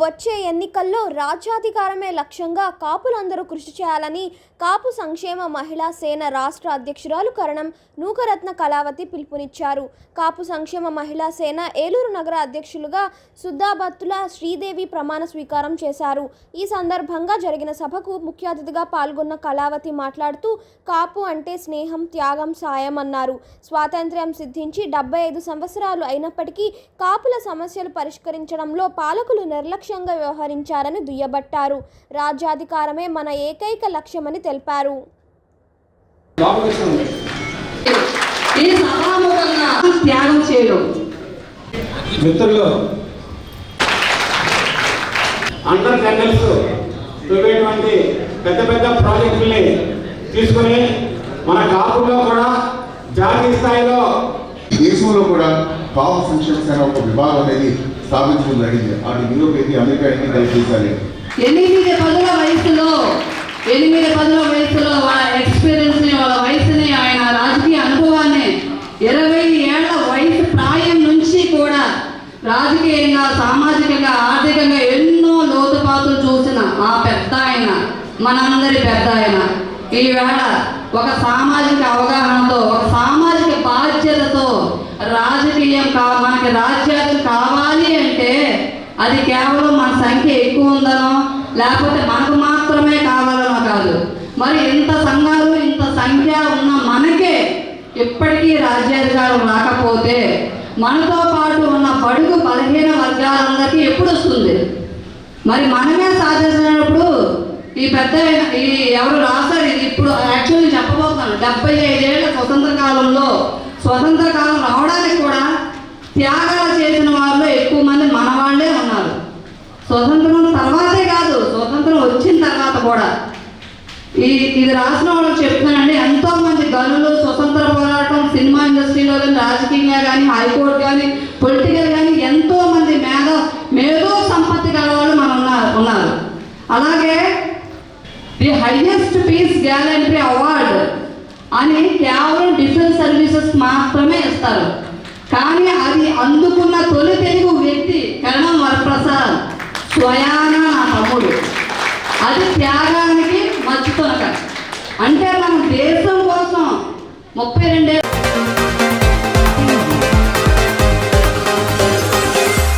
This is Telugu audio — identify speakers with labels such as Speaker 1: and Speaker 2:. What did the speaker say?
Speaker 1: వచ్చే ఎన్నికల్లో రాజ్యాధికారమే లక్ష్యంగా కాపులందరూ కృషి చేయాలని కాపు సంక్షేమ మహిళా సేన రాష్ట్ర అధ్యక్షురాలు కరణం నూకరత్న కళావతి పిలుపునిచ్చారు. కాపు సంక్షేమ మహిళా సేన ఏలూరు నగర అధ్యక్షులుగా సుద్దాబత్తుల శ్రీదేవి ప్రమాణ స్వీకారం చేశారు. ఈ సందర్భంగా జరిగిన సభకు ముఖ్య అతిథిగా పాల్గొన్న కళావతి మాట్లాడుతూ కాపు అంటే స్నేహం త్యాగం సాయం అన్నారు. స్వాతంత్ర్యం సిద్ధించి డెబ్బై ఐదు సంవత్సరాలు అయినప్పటికీ కాపుల సమస్యలు పరిష్కరించడంలో పాలకులు నిర్లక్ష్యం నిర్లక్ష్యంగా వ్యవహరించారని దుయ్యబట్టారు. రాజ్యాధికారమే మన ఏకైక లక్ష్యమని తెలిపారు.
Speaker 2: ఈ సభాముఖంగా త్యాగం చేయడం.
Speaker 3: మిత్రులు అండర్ టెండర్స్ చూపేటువంటి పెద్ద పెద్ద ప్రాజెక్టుల్ని తీసుకుని మన కాపుల్లో కూడా జాతీయ స్థాయిలో
Speaker 4: దేశంలో కూడా కాపు సంక్షేమ సేన ఒక విభాగం అనేది స్థాపించడం జరిగింది. అటు యూరోప్ ఏంటి అమెరికా ఏంటి కలిపేసాలి
Speaker 2: ఎనిమిది పదుల వయసులో ఎనిమిది పదుల వయసులో వాళ్ళ ఎక్స్పీరియన్స్ని వాళ్ళ వయసుని ఆయన రాజకీయ అనుభవాన్ని ఇరవై ఏళ్ళ వయసు ప్రాయం నుంచి కూడా రాజకీయంగా సామాజికంగా ఆర్థికంగా ఎన్నో లోతుపాతులు చూసిన ఆ పెద్ద ఆయన మనందరి పెద్ద ఆయన. ఈవేళ ఒక సామాజిక అవగాహనతో ఒక సామాజిక బాధ్యతతో రాజకీయం కా మనకి రాజ్యాలు కావాలి అది కేవలం మన సంఖ్య ఎక్కువ ఉందనో లేకపోతే మనకు మాత్రమే కావాలనో కాదు. మరి ఇంత సంఘాలు ఇంత సంఖ్య ఉన్న మనకే ఇప్పటికీ రాజ్యాధికారం రాకపోతే మనతో పాటు ఉన్న బడుగు బలహీన వర్గాలందరికీ ఎప్పుడు వస్తుంది? మరి మనమే సాధించినప్పుడు ఈ పెద్ద ఈ ఎవరు రాశారు ఇది ఇప్పుడు యాక్చువల్లీ చెప్పబోతున్నాను. డెబ్బై ఐదేళ్ళ స్వతంత్ర కాలంలో స్వతంత్ర కాలం రావడానికి కూడా త్యాగాలు చేసిన వాళ్ళు ఎక్కువ మంది మన వాళ్ళే ఉన్నారు స్వతంత్రం తర్వాతే కాదు స్వతంత్రం వచ్చిన తర్వాత కూడా. ఈ ఇది రాసిన వాళ్ళకి చెప్తున్నానండి ఎంతో మంది గనులు స్వతంత్ర పోరాటం సినిమా ఇండస్ట్రీలో కానీ రాజకీయంగా కానీ హైకోర్టు కానీ పొలిటికల్ కానీ ఎంతో మంది మేధ మేధో సంపత్తి గల వాళ్ళు మన ఉన్నారు ఉన్నారు. అలాగే the highest peace gallantry award అని కేవలం డిఫెన్స్ సర్వీసెస్ మాత్రమే ఇస్తారు. కానీ అది అందుకున్న తొలి తెలుగు స్వయాన నా తమ్ముడు. అది త్యాగానికి మర్చిపోనక అంటే మన దేశం కోసం ముప్పై రెండే